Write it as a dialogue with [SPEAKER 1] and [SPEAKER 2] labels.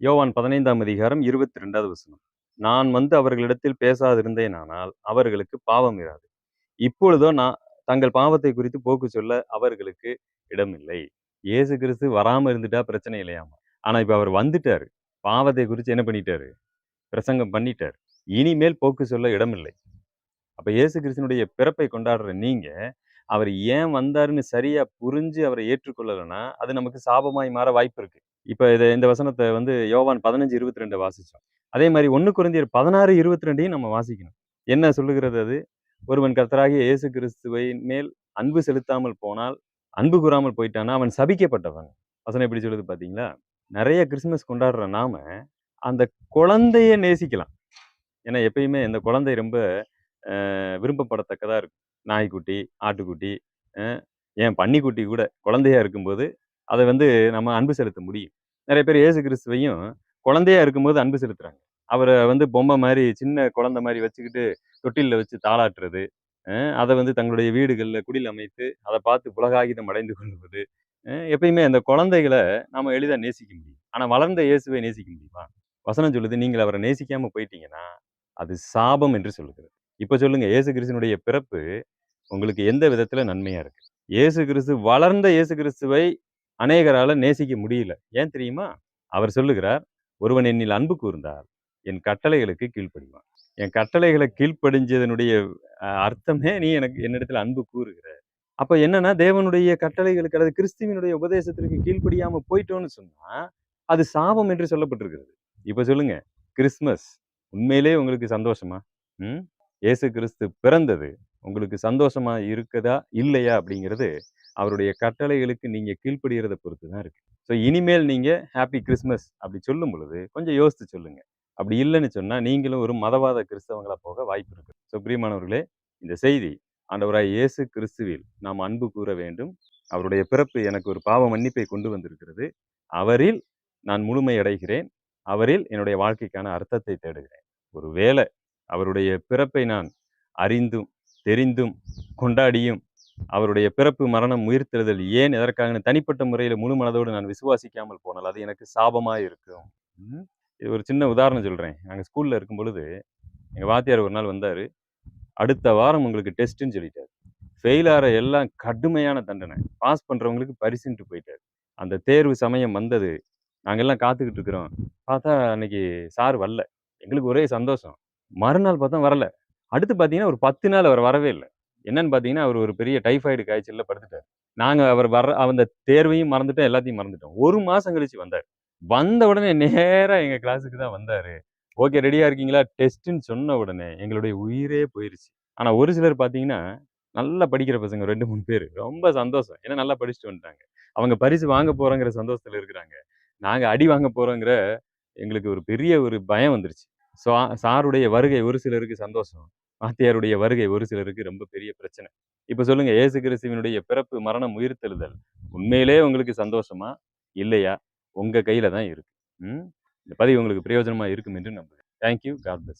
[SPEAKER 1] யோவான் பதினைந்தாம் அதிகாரம் இருபத்தி ரெண்டாவது வசனம். நான் வந்து அவர்களிடத்தில் பேசாதிருந்தேனானால் அவர்களுக்கு பாவம் இராது. இப்பொழுதோ நான் தங்கள் பாவத்தை குறித்து போக்கு சொல்ல அவர்களுக்கு இடமில்லை. இயேசு கிறிஸ்து வராம இருந்துட்டா பிரச்சனை இல்லையாமா? ஆனா இப்ப அவர் வந்துட்டாரு. பாவத்தை குறித்து என்ன பண்ணிட்டாரு? பிரசங்கம் பண்ணிட்டார். இனிமேல் போக்கு சொல்ல இடமில்லை. அப்ப இயேசு கிறிஸ்துனுடைய பிறப்பை கொண்டாடுற நீங்க அவர் ஏன் வந்தாருன்னு சரியா புரிஞ்சு அவரை ஏற்றுக்கொள்ளலைன்னா அது நமக்கு சாபமாய் மாற வாய்ப்பு இருக்கு. இப்போ இதை இந்த வசனத்தை வந்து யோவான் பதினஞ்சு இருபத்தி ரெண்டு வாசிச்சோம். அதே மாதிரி ஒன்று குறைந்தியர் பதினாறு இருபத்தி ரெண்டையும் நம்ம வாசிக்கணும். என்ன சொல்லுகிறது அது? ஒருவன் கர்த்தராகிய இயேசு கிறிஸ்துவின் மேல் அன்பு செலுத்தாமல் போனால் அன்பு கூறாமல் போயிட்டான்னா அவன் சபிக்கப்பட்டவன். வசனம் எப்படி சொல்லுது பார்த்தீங்களா நிறைய கிறிஸ்துமஸ் கொண்டாடுற நாம அந்த குழந்தைய நேசிக்கலாம். ஏன்னா எப்பயுமே இந்த குழந்தை ரொம்ப விரும்பப்படத்தக்கதாக இருக்கும். நாய்க்குட்டி ஆட்டுக்குட்டி ஏன் பன்னிக்குட்டி கூட குழந்தையா இருக்கும்போது அதை வந்து நம்ம அன்பு செலுத்த முடியும். நிறைய பேர் இயேசு கிறிஸ்துவையும் குழந்தையா இருக்கும்போது அன்பு செலுத்துறாங்க. அவரை வந்து பொம்மை மாதிரி சின்ன குழந்தை மாதிரி வச்சுக்கிட்டு தொட்டிலில் வச்சு தாளாட்டுறது அதை வந்து தங்களுடைய வீடுகளில் குடில் அமைத்து அதை பார்த்து புலகாகிதம் அடைந்து கொள்வது எப்பயுமே அந்த குழந்தைகளை நாம் எளிதாக நேசிக்க முடியும். ஆனால் வளர்ந்த இயேசுவை நேசிக்க முடியுமா? வசனம் சொல்லுது நீங்கள் அவரை நேசிக்காமல் போயிட்டீங்கன்னா அது சாபம் என்று சொல்லுகிறது. இப்போ சொல்லுங்க இயேசு கிறிஸ்துனுடைய பிறப்பு உங்களுக்கு எந்த விதத்தில் நன்மையாக இருக்கு? இயேசு கிறிஸ்து வளர்ந்த இயேசு கிறிஸ்துவை அநேகரால் நேசிக்க முடியல. ஏன் தெரியுமா? அவர் சொல்லுகிறார் ஒருவன் என்னில் அன்பு கூர்ந்தால் என் கட்டளைகளுக்கு கீழ்ப்படிவான். என் கட்டளைகளை கீழ்ப்படிஞ்சதனுடைய அர்த்தமே நீ எனக்கு என்னிடத்தில் அன்பு கூறுகிற. அப்போ என்னன்னா தேவனுடைய கட்டளைகளுக்கு அல்லது கிறிஸ்துவினுடைய உபதேசத்திற்கு கீழ்ப்படியாமல் போயிட்டோம்னு சொன்னா அது சாபம் என்று சொல்லப்பட்டிருக்கிறது. இப்போ சொல்லுங்க கிறிஸ்மஸ் உண்மையிலே உங்களுக்கு சந்தோஷமா? ம்? இயேசு கிறிஸ்து பிறந்தது உங்களுக்கு சந்தோஷமா இருக்குதா இல்லையா அப்படிங்கிறது அவருடைய கட்டளைகளுக்கு நீங்கள் கீழ்ப்படுகிறத பொறுத்து தான் இருக்கு. ஸோ இனிமேல் நீங்கள் ஹாப்பி கிறிஸ்மஸ் அப்படி சொல்லும் பொழுது கொஞ்சம் யோசித்து சொல்லுங்கள் அப்படி இல்லைன்னு சொன்னால் நீங்களும் ஒரு மதவாத கிறிஸ்தவங்களாக போக வாய்ப்பு இருக்கு. ஸோ பிரியமானவர்களே இந்த செய்தி ஆண்டவராய் இயேசு கிறிஸ்துவில் நாம் அன்பு கூற வேண்டும். அவருடைய பிறப்பு எனக்கு ஒரு பாவ மன்னிப்பை கொண்டு வந்திருக்கிறது. அவரில் நான் முழுமை அடைகிறேன். அவரில் என்னுடைய வாழ்க்கைக்கான அர்த்தத்தை தேடுகிறேன். ஒரு வேளை அவருடைய பிறப்பை நான் அறிந்தும் தெரிந்தும் கொண்டாடியும் அவருடைய பிறப்பு மரணம் உயிர்த்தெழுதல் ஏன் எதற்காக தனிப்பட்ட முறையில் முழு மனதோடு நான் விசுவாசிக்காமல் போனால் அது எனக்கு சாபமாக இருக்கும்? இது ஒரு சின்ன உதாரணம் சொல்கிறேன் நாங்கள் ஸ்கூலில் இருக்கும் பொழுது எங்கள் வாத்தியார் ஒரு நாள் வந்தார். அடுத்த வாரம் உங்களுக்கு டெஸ்ட்டுன்னு சொல்லிட்டார். ஃபெயில் ஆகிற எல்லாம் கடுமையான தண்டனை. பாஸ் பண்ணுறவங்களுக்கு பரிசுன்ட்டு போயிட்டார். அந்த தேர்வு சமயம் வந்தது. நாங்கள் எல்லாம் காத்துக்கிட்டு இருக்கிறோம். பார்த்தா அன்னைக்கு சார் வரல. எங்களுக்கு ஒரே சந்தோஷம். மறுநாள் பார்த்தா வரல. அடுத்து பார்த்தீங்கன்னா ஒரு பத்து நாள் அவர் வரவே இல்லை. என்னன்னு பார்த்தீங்கன்னா அவர் ஒரு பெரிய டைஃபாய்டு காய்ச்சலில் படுத்துட்டார். நாங்கள் அவர் வர அந்த தேர்வையும் மறந்துட்டோம் எல்லாத்தையும் மறந்துட்டோம். ஒரு மாதம் கழிச்சு வந்தார். வந்த உடனே நேராக எங்கள் கிளாஸுக்கு தான் வந்தார். ஓகே ரெடியாக இருக்கீங்களா? டெஸ்ட்டுன்னு சொன்ன உடனே எங்களுடைய உயிரே போயிருச்சு. ஆனால் ஒரு சிலர் பார்த்தீங்கன்னா நல்லா படிக்கிற பசங்க ரெண்டு மூணு பேர். ரொம்ப சந்தோஷம். ஏன்னா நல்லா படிச்சுட்டு வந்துட்டாங்க. அவங்க பரிசு வாங்க போகிறோங்கிற சந்தோஷத்தில் இருக்கிறாங்க. நாங்கள் அடி வாங்க போகிறோங்கிற எங்களுக்கு ஒரு பெரிய ஒரு பயம் வந்துருச்சு. ஸோ சாருடைய வருகை ஒரு சிலருக்கு சந்தோஷம். வாத்தியாருடைய வருகை ஒரு சிலருக்கு ரொம்ப பெரிய பிரச்சனை. இப்போ சொல்லுங்க ஏசு கிறிஸ்துவனுடைய பிறப்பு மரணம் உயிர்த்தெழுதல் உண்மையிலே உங்களுக்கு சந்தோஷமா? இல்லையா? உங்க கையில தான் இருக்கு. ம்? இந்த பதிவு உங்களுக்கு பிரயோஜனமா இருக்கும் என்று நம்புகிறேன். Thank you God plus